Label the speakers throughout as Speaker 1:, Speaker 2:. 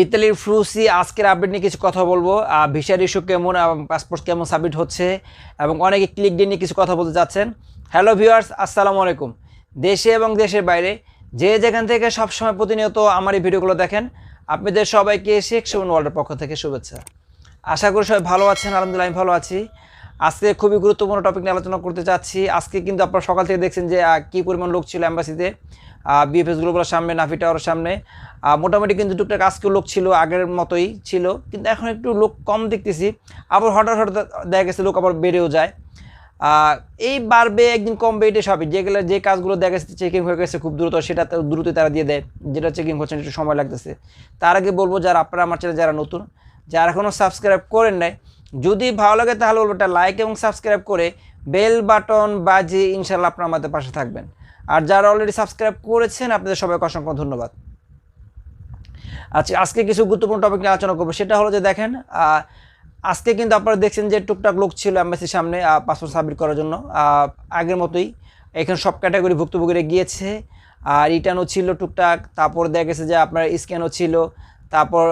Speaker 1: ইতালির ফ্রুসি, আজকের আপডেট নিয়ে কিছু কথা বলব। ভিসার ইস্যু কেমন এবং পাসপোর্ট কেমন সাবমিট হচ্ছে, এবং অনেকে ক্লিক দিয়ে নিয়ে কিছু কথা বলতে যাচ্ছেন হ্যালো ভিউয়ার্স আসসালামু আলাইকুম। দেশে এবং দেশের বাইরে যে যেখান থেকে সবসময় প্রতিনিয়ত আমার এই ভিডিওগুলো দেখেন, আপনাদের সবাইকে শেখ সুমন ওয়ার্ল্ডের পক্ষ থেকে শুভেচ্ছা। আশা করি সবাই ভালো আছেন, আলহামদুলিল্লাহ আমি ভালো আছি। আজকে খুবই গুরুত্বপূর্ণ টপিক নিয়ে আলোচনা করতে চাচ্ছি। আজকে কিন্তু আপনারা সকাল থেকে দেখছেন যে কী পরিমাণ লোক ছিল অ্যাম্বাসিতে বিএফএস গ্লোবালের সামনে, নাফি টাওয়ারের সামনে। মোটামুটি কিন্তু টুকটাক আজকেও লোক ছিল, আগের মতোই ছিল, কিন্তু এখন একটু লোক কম দেখতেছি। আবার হঠাৎ হঠাৎ দেখা গেছে লোক আবার বেড়েও যায়। এই বাড়বে, একদিন কমবে এটা সবই যেগুলো যে কাজগুলো দেখা গেছে চেকিং হয়ে গেছে খুব দ্রুত, সেটা দ্রুতই তারা দিয়ে দেয়, যেটা চেকিং হচ্ছে একটু সময় লাগতেছে। তার আগে বলব, যারা আপনারা আমার চ্যানেল যারা নতুন, যারা এখনও সাবস্ক্রাইব করেন নাই, যদি ভালো লাগে তাহলে বলব একটা লাইক এবং সাবস্ক্রাইব করে বেল বাটন বাজিয়ে ইনশাল্লাহ আপনারা আমাদের পাশে থাকবেন। আর যারা অলরেডি সাবস্ক্রাইব করেছেন, আপনাদের সবাইকে অসংখ্য ধন্যবাদ। আচ্ছা আজকে কিছু গুরুত্বপূর্ণ টপিক নিয়ে আলোচনা করব। সেটা হলো যে দেখেন আজকে কিন্তু আপনারা দেখছেন যে টুকটাক লোক ছিল অ্যাম্বাসির সামনে পাসপোর্ট সাবমিট করার জন্য। আগের মতোই এখানে সব ক্যাটাগরি ভুক্তভোগীরা গিয়েছে। আর রিটার্নও ছিল টুকটাক। তারপর দেখা গেছে যে আপনার স্ক্যানও ছিল। তারপর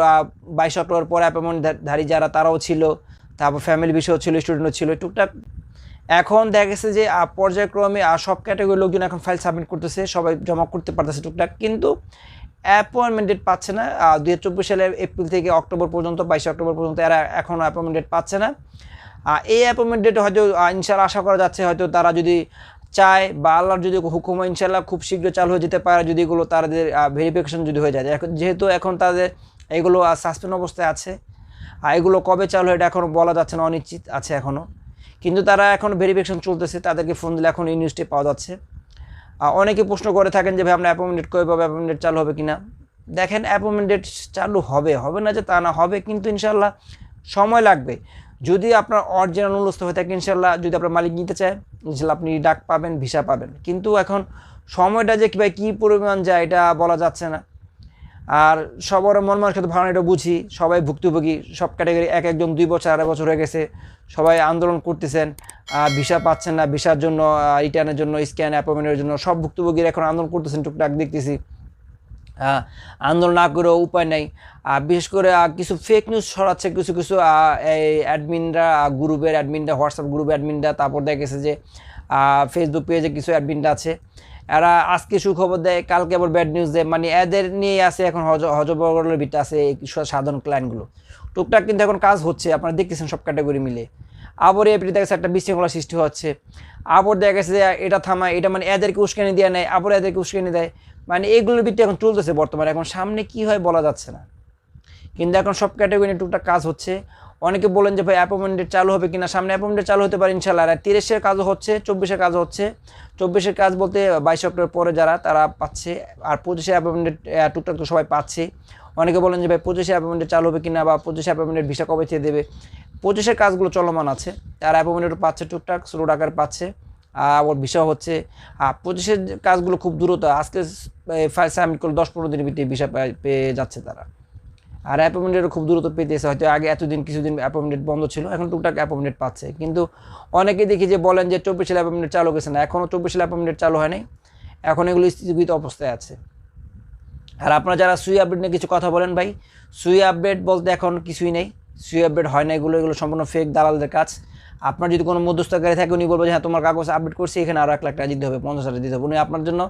Speaker 1: বাইশ অক্টোবর পরে অ্যাপয়েন্টমেন্ট ধারী যারা তারাও ছিল। তারপর ফ্যামিলি বিষয়ও ছিল স্টুডেন্টও ছিল। টুকটাক এখন দেখা গেছে যে পর্যায়ক্রমে সব ক্যাটাগরির লোকজন এখন ফাইল সাবমিট করতেছে, সবাই জমা করতে পারতেছে টুকটাক, কিন্তু অ্যাপয়েন্টমেন্ট ডেট পাচ্ছে না। দু হাজার এপ্রিল থেকে অক্টোবর পর্যন্ত, বাইশে অক্টোবর পর্যন্ত এরা এখনও অ্যাপয়েন্টমেন্ট ডেট পাচ্ছে না। এই অ্যাপয়েন্টমেন্ট ডেট হয়তো ইনশাল্লাহ আশা করা যাচ্ছে, হয়তো তারা যদি চায় বা আল্লাহর যদি হুকুম ইনশাল্লাহ খুব শীঘ্র চালু হয়ে যেতে পারে যদি এগুলো তাদের ভেরিফিকেশন যদি হয়ে যায়। এখন যেহেতু এখন তাদের এগুলো সাসপেন্ড অবস্থায় আছে আর এগুলো কবে চালু হয় এটা এখনও বলা যাচ্ছে না, অনিশ্চিত আছে এখনও কিন্তু তারা এখন ভেরিফিকেশন চলতেছে, তাদেরকে ফোন দিলে এখন এই নিউজটি পাওয়া যাচ্ছে। অনেকে প্রশ্ন করে থাকেন যে, ভাই, আপনার অ্যাপয়েন্টমেন্ট কবে পাবে অ্যাপয়েন্টমেন্ট চালু হবে কিনা? দেখেন অ্যাপয়েন্টমেন্ট চালু হবে হবে না যে তা না, হবে কিন্তু ইনশাল্লাহ সময় লাগবে। যদি আপনার অরিজিনাল অনুরস্ত হয়ে থাকে ইনশাল্লাহ যদি আপনার মালিক নিতে চায় ইনশাল্লাহ আপনি ডাক পাবেন, ভিসা পাবেন। কিন্তু এখন সময়টা যে ভাই, কী পরিমাণ যায়, এটা বলা যাচ্ছে না। আর সবার মন মানসিকতা ভাবনা এটা বুঝি। সবাই ভুক্তভোগী, সব ক্যাটাগরি এক একজন দুই বছর, আড়াই বছর হয়ে গেছে। সবাই আন্দোলন করতেছেন ভিসা পাচ্ছেন না, ভিসার জন্য রিটার্নের জন্য স্ক্যান অ্যাপয়েন্টমেন্টের জন্য। সব ভুক্তভোগীরা এখন আন্দোলন করতেছেন, টুকটাক দেখতেছি। আন্দোলন না করেও উপায় নেই। বিশেষ করে কিছু ফেক নিউজ ছড়াচ্ছে, কিছু কিছু এই অ্যাডমিনরা গ্রুপের অ্যাডমিনরা হোয়াটসঅ্যাপ গ্রুপের অ্যাডমিনরা তারপর দেখা গেছে যে ফেসবুক পেজে কিছু অ্যাডমিনরা আছে। এরা আজকে সুখবর দেয়, কালকে আবার ব্যাড নিউজ দেয়। মানে এদের নিয়ে আছে এখন হজ হজবগলের ভিতরে আছে সাধারণ ক্লায়েন্টগুলো টুকটাক কিন্তু এখন কাজ হচ্ছে, আপনারা দেখতেছেন সব ক্যাটাগরি মিলে আবার এপ্রিল দেখা গেছে একটা বিশৃঙ্খলা সৃষ্টি হচ্ছে। আবার দেখা গেছে যে এটা থামায়, এটা মানে এদেরকে উস্কানি দেওয়া নেয় আবার এদেরকে উস্কানি দেয়। মানে এগুলোর ভিত্তি এখন চলতেছে বর্তমানে। এখন সামনে কি হয় বলা যাচ্ছে না। কিন্তু এখন সব ক্যাটাগরি টুকটাক কাজ হচ্ছে। অনেকে বলেন যে, ভাই অ্যাপয়েন্টমেন্ট চালু হবে কিনা? সামনে অ্যাপয়েন্টমেন্ট চালু হতে পারে ইনশাল্লাহ আর তিরিশের কাজও হচ্ছে, চব্বিশের কাজ হচ্ছে। চব্বিশের কাজ বলতে বাইশ অক্টোবর পরে যারা, তারা পাচ্ছে। আর পঁচিশে অ্যাপয়েন্টমেন্ট টুকটাক তো সবাই পাচ্ছে। অনেকে বলেন যে, ভাই, পঁচিশে অ্যাপয়েন্টমেন্ট চালু হবে কিনা বা পঁচিশে অ্যাপয়েন্টমেন্ট ভিসা কবে থেকে দেবে? পঁচিশের কাজগুলো চলমান আছে। তারা অ্যাপয়েন্টমেন্টও পাচ্ছে টুকটাক স্লো টাকার পাচ্ছে। আর আবার ভিসা হচ্ছে। আর পঁচিশের কাজগুলো খুব দ্রুত, আজকে ফাইল সাবমিট করলে দশ পনেরো দিনের ভিতরে ভিসা পেয়ে যাচ্ছে তারা। আর অ্যাপয়েন্টমেন্টও খুব দ্রুত পেতেছে, হয়তো আগে এতদিন কিছুদিন অ্যাপয়েন্টমেন্ট বন্ধ ছিল, এখন টুকটাক অ্যাপয়েন্টমেন্ট পাচ্ছে। কিন্তু অনেকে দেখি যে বলেন যে চব্বিশ অ্যাপয়েন্টমেন্ট চালু গেছে না এখনও চব্বিশ অ্যাপয়েন্টমেন্ট চালু হয় নাই, এখন এগুলো স্থগিত অবস্থায় আছে। আর আপনারা যারা সুই আপডেট নিয়ে কিছু কথা বলেন ভাই, সুই আপডেট বলতে এখন কিছুই নেই, সুই আপডেট হয় না এগুলো এগুলো সম্পূর্ণ ফেক দালালদের কাজ। আপনার যদি কোনো মধ্যস্থকারী থাকে, উনি বলব যে হ্যাঁ তোমার কাগজ আপডেট করছি, এখানে আরও এক লাখ টাকা দিতে হবে, পঞ্চাশ হাজার দিতে হবে। উনি আপনার জন্য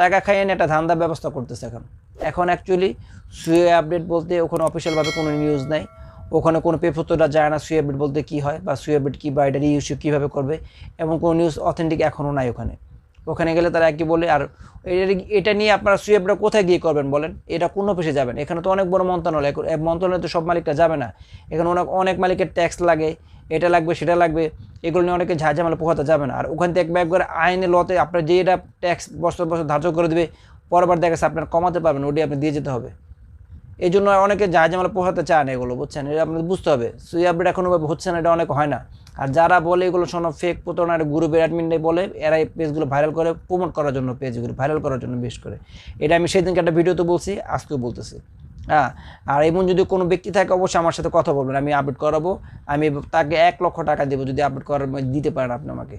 Speaker 1: টাকা খাইয়ে একটা ধান্দার ব্যবস্থা করতেছে এখন। এখন অ্যাকচুয়ালি সুয়ে আপডেট বলতে ওখানে অফিসিয়ালভাবে কোনো নিউজ নাই। ওখানে কোনো পেপরটা যায় না সুই আপডেট বলতে কী হয় বা সুই আপডেট কী বা এটা ইস্যু কীভাবে করবে এবং কোনো নিউজ অথেন্টিক এখনও নাই ওখানে। ওখানে গেলে তারা একই বলে, আর এটা- নিয়ে আপনারা সুইপটা কোথায় গিয়ে করবেন বলেন? এটা কোন অফিসে যাবেন? এখানে তো অনেক বড় মন্ত্রণালয় এই তো সব মালিকরা যাবে না। এখানে অনেক অনেক মালিকের ট্যাক্স লাগে, এটা লাগবে, সেটা লাগবে, এগুলো নিয়ে অনেকে ঝাঁঝামেলা পোহাতে যাবে না। আর ওখান থেকে একবার আইনে লতে আপনার যে এটা ট্যাক্স বছর বছর ধার্য করে দেবে পরবার দেখা যাচ্ছে আপনার কমাতে পারবেন ওটি আপনি দিয়ে যেতে হবে। এই জন্য অনেকে জাহাজামালা পোহাতে চায় না এগুলো, বুঝছেন? এটা আপনাদের বুঝতে হবে। সুই আপডেট এখনও ভাবে হচ্ছে না, এটা অনেক হয় না। আর যারা বলে এগুলো শোনো ফেক প্রতারণার গ্রুপের অ্যাডমিনরাই বলে, এরা এই পেজগুলো ভাইরাল করে প্রমোট করার জন্য পেজগুলো ভাইরাল করার জন্য বেশ করে। এটা আমি সেদিনকে একটা ভিডিওতে বলছি, আজকেও বলতেছি। হ্যাঁ? আর এমন যদি কোনো ব্যক্তি থাকে, অবশ্যই আমার সাথে কথা বলবেন, আমি আপডেট করাবো। আমি তাকে এক লক্ষ টাকা দেবো যদি আপডেট করার দিতে পারেন আপনি আমাকে।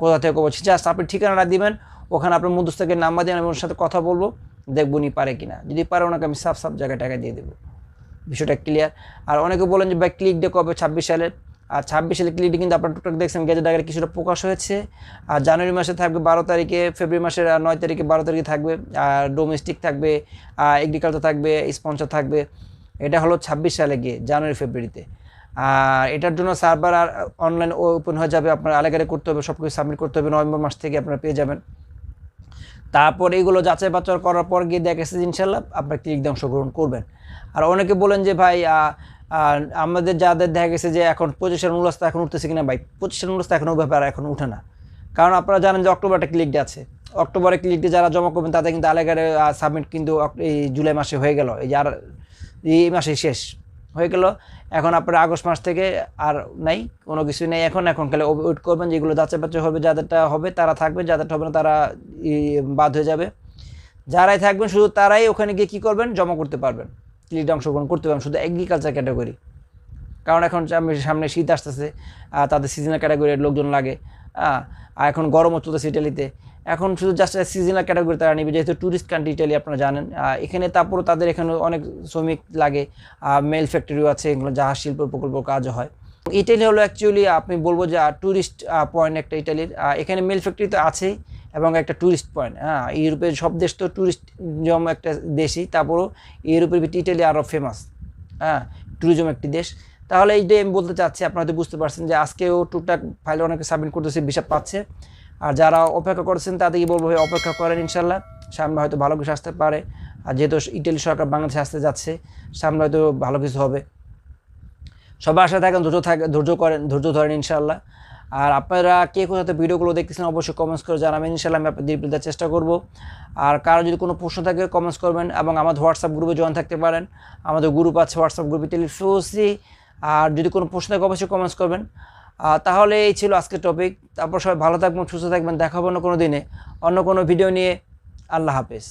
Speaker 1: কোথা থেকে বলছি জাস্ট আপনি ঠিকানাটা দিবেন ওখানে আপনার মধ্যস্থকে নাম্বার দিয়ে আমি ওর সাথে কথা বলব, দেখব উনি পারে কি না যদি পারে, ওনাকে আমি সাফ সাফ জায়গায় টাকা দিয়ে দেবো। বিষয়টা ক্লিয়ার আর অনেকে বলেন যে, ভাই ক্লিক ডে কবে? ছাব্বিশ সালের আর ছাব্বিশ সালে ক্লিক ডে কিন্তু আপনার টুকটাক দেখছেন গেজেট আগে কিছুটা প্রকাশ হয়েছে। আর জানুয়ারি মাসে থাকবে বারো তারিখে, ফেব্রুয়ারি মাসের নয় তারিখে বারো তারিখে থাকবে। আর ডোমেস্টিক থাকবে এগ্রিকালচার থাকবে স্পন্সর থাকবে। এটা হলো ছাব্বিশ সালে গিয়ে, জানুয়ারি, ফেব্রুয়ারিতে। আর এটার জন্য সার্ভার আর অনলাইন ওপেন হয়ে যাবে। আপনার আলাগারে করতে হবে সব কিছু সাবমিট করতে হবে। নভেম্বর মাস থেকে আপনারা পেয়ে যাবেন। তারপর এগুলো যাচাই বাচার করার পর গিয়ে দেখা গেছে যে ইনশাল্লাহ আপনার দিয়ে অংশগ্রহণ করবেন। আর অনেকে বলেন যে ভাই আমাদের যাদের দেখা গেছে যে এখন পঁচিশের মূলস্থা এখন উঠতেছে কিনা ভাই পঁচিশের মূলস্থা এখন ব্যাপার এখন উঠে না। কারণ আপনারা জানেন যে অক্টোবর একটা ক্লিক আছে। অক্টোবরে ক্লিক যারা জমা করবেন তাদের কিন্তু আলাগারে সাবমিট কিন্তু এই জুলাই মাসে হয়ে গেল। এই যে আর, এই মাসে শেষ। হয়ে গেল। এখন আপনার আগস্ট মাস থেকে আর নাই, কোনো কিছু নেই। এখন এখন খালি ওয়েট করবেন যেগুলো যাচাই বাচ্চা হবে, যাদেরটা হবে তারা থাকবে, যাদেরটা হবে না তারা বাদ হয়ে যাবে। যারাই থাকবেন, শুধু তারাই ওখানে গিয়ে কী করবেন? জমা করতে পারবেন। ক্লিকটা অংশগ্রহণ করতে পারবেন, শুধু এগ্রিকালচার ক্যাটাগরি কারণ এখন সামনে- শীত আসতেছে তাদের সিজনাল ক্যাটাগরির লোকজন লাগে। আর এখন গরম গরমও চলতেছে ইটালিতে এখন শুধু জাস্ট সিজনাল ক্যাটাগরি তারা নিবে, যেহেতু ট্যুরিস্ট কান্ট্রি ইটালি আপনারা জানেন। এখানে তারপরও তাদের এখানে অনেক শ্রমিক লাগে মেল ফ্যাক্টরিও আছে, এগুলো জাহাজ শিল্প প্রকল্প কাজও হয়। ইটালি হলো অ্যাকচুয়ালি আপনি বলব যে ট্যুরিস্ট পয়েন্ট একটা ইটালির এখানে মেল ফ্যাক্টরি তো আছেই এবং একটা ট্যুরিস্ট পয়েন্ট হ্যাঁ ইউরোপের সব দেশ তো ট্যুরিস্ট জম একটা দেশই, তারপরও ইউরোপের ভিতরে ইটালি আরও ফেমাস হ্যাঁ ট্যুরিজম একটি দেশ। তাহলে এই যে আমি বলতে চাচ্ছি, আপনারা হয়তো বুঝতে পারছেন যে, আজকেও টুকটাক ফাইল অনেকে সাবমিট করতেছে বিষয় পাচ্ছে। আর যারা অপেক্ষা করছেন তাদেরকে বলব ভাই, অপেক্ষা করেন ইনশাল্লাহ। সামনে হয়তো ভালো কিছু আসতে পারে। আর যেহেতু ইটালি সরকার বাংলাদেশে আসতে যাচ্ছে, সামনে হয়তো ভালো কিছু হবে। সবাই আশা থাকেন, ধৈর্য থাকে, ধৈর্য করেন, ধৈর্য ধরেন ইনশাল্লাহ। আর আপনারা কে কোথাতে ভিডিওগুলো দেখতেছেন অবশ্যই কমেন্টস করে জানাবেন। ইনশাল্লাহ আমি আপনাদের দেওয়ার চেষ্টা করব। আর কারও যদি কোনো প্রশ্ন থাকে কমেন্টস করবেন এবং আমাদের হোয়াটসঅ্যাপ গ্রুপে জয়েন থাকতে পারেন। আমাদের গ্রুপ আছে হোয়াটসঅ্যাপ গ্রুপে টেলিফোসি আর যদি কোনো প্রশ্ন থাকে অবশ্যই কমেন্টস করবেন। তাহলে এই ছিল আজকের টপিক তারপর সবাই ভালো থাকবেন, সুস্থ থাকবেন দেখাবো না কোনো দিনে। অন্য কোনো ভিডিও নিয়ে। আল্লাহ হাফেজ।